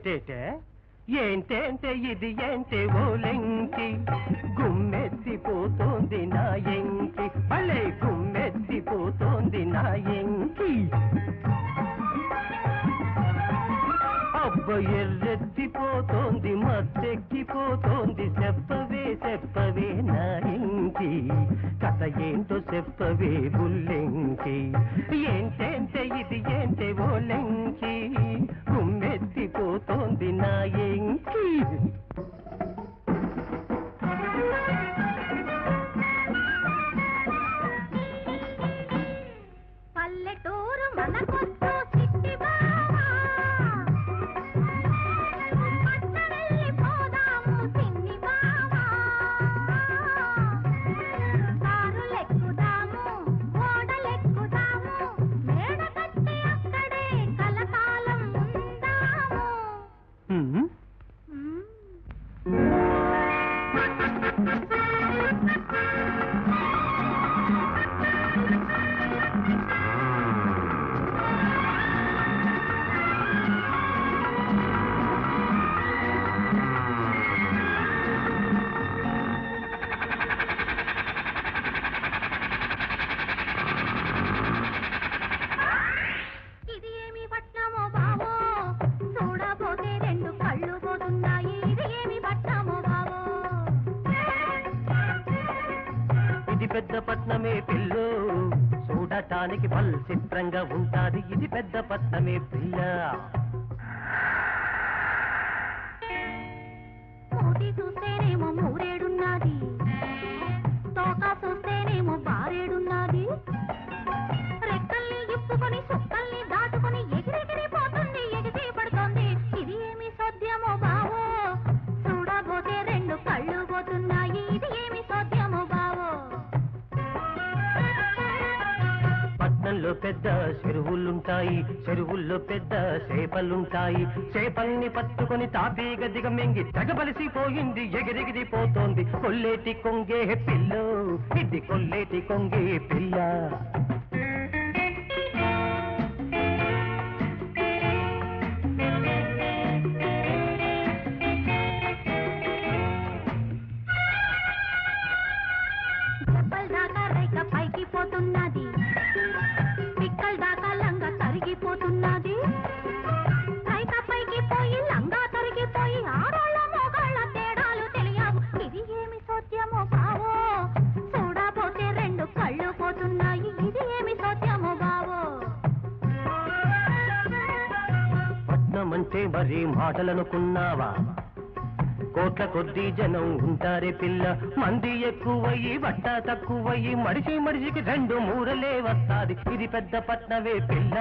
ఏటేటే ఏంటేంటే ఇది ఏంటే ఓలెంకి గుమ్మెత్తిపోతోంది నా ఎంకి. భలే గుమ్మెత్తిపోతోంది నా ఎంకి. అబ్బ ఎర్రెత్తిపోతోంది మత్తెక్కిపోతోంది చెప్పవే చెప్పవే నా ఇంకి కథ ఏంటో చెప్పవే బుల్లెంకి. ఏంటేంటే ఇది ఏంటే ఓలెంకి గుమ్మెత్తిపోతోంది నా ఎంకి పెద్ద పట్నమే పిల్లు. చూడటానికి పల్ చిత్రంగా ఉంటాది. ఇది పెద్ద పట్నమే పిల్ల. పెద్ద చెరువులుంటాయి చెరువుల్లో పెద్ద చేపలుంటాయి. చేపల్ని పట్టుకొని తాపీగా దిగమింగి తెగబలిసిపోయింది ఎగిరెగిరి పోతోంది. కొల్లేటి కొంగే పిల్ల ఇది కొల్లేటి కొంగే పిల్ల. పైకి పోతున్నది. అంటే మరి మాటలనుకున్నావా? కోట్ల కొద్దీ జనం ఉంటారే పిల్ల. మంది ఎక్కువయ్యి బట్ట తక్కువయ్యి మడిసి మడిసికి రెండు మూరలే వస్తాది. ఇది పెద్ద పట్నవే పిల్ల.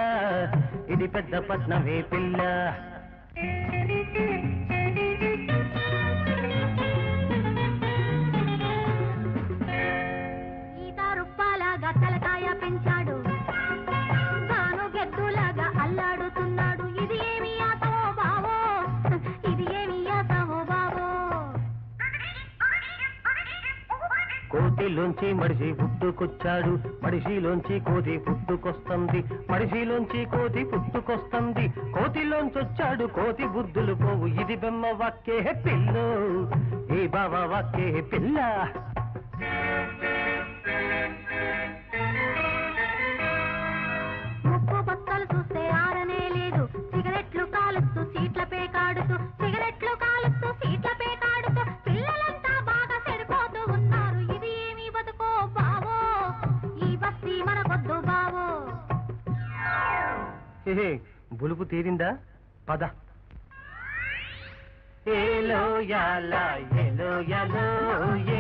ఇది పెద్ద పట్నవే పిల్ల. కోతిలోంచి మడిసి పుట్టుకొచ్చాడు మడిసిలోంచి కోతి పుట్టుకొస్తుంది మడిసిలోంచి కోతి పుట్టుకొస్తుంది కోతిలోంచి వచ్చాడు కోతి బుద్ధులు పోవు. ఇది బెమ్మ వాక్కే పిల్లు. ఈ బావ వాక్కే పిల్ల. బులుపు తీరిందా? పద. ఏలో యాల ఏలో యాలో ఏలో